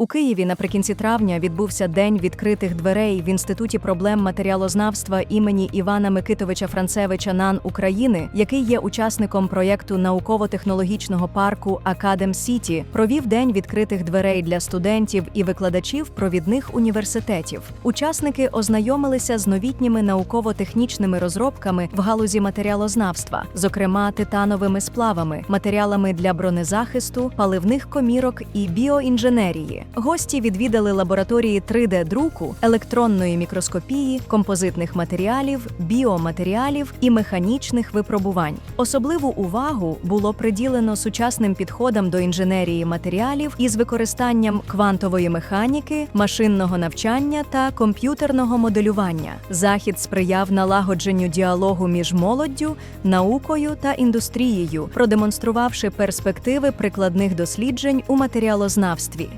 У Києві наприкінці травня відбувся день відкритих дверей в інституті проблем матеріалознавства імені Івана Микитовича Францевича НАН України, який є учасником проєкту науково-технологічного парку Академ Сіті, провів день відкритих дверей для студентів і викладачів провідних університетів. Учасники ознайомилися з новітніми науково-технічними розробками в галузі матеріалознавства, зокрема титановими сплавами, матеріалами для бронезахисту, паливних комірок і біоінженерії. Гості відвідали лабораторії 3D-друку, електронної мікроскопії, композитних матеріалів, біоматеріалів і механічних випробувань. Особливу увагу було приділено сучасним підходам до інженерії матеріалів із використанням квантової механіки, машинного навчання та комп'ютерного моделювання. Захід сприяв налагодженню діалогу між молоддю, наукою та індустрією, продемонструвавши перспективи прикладних досліджень у матеріалознавстві.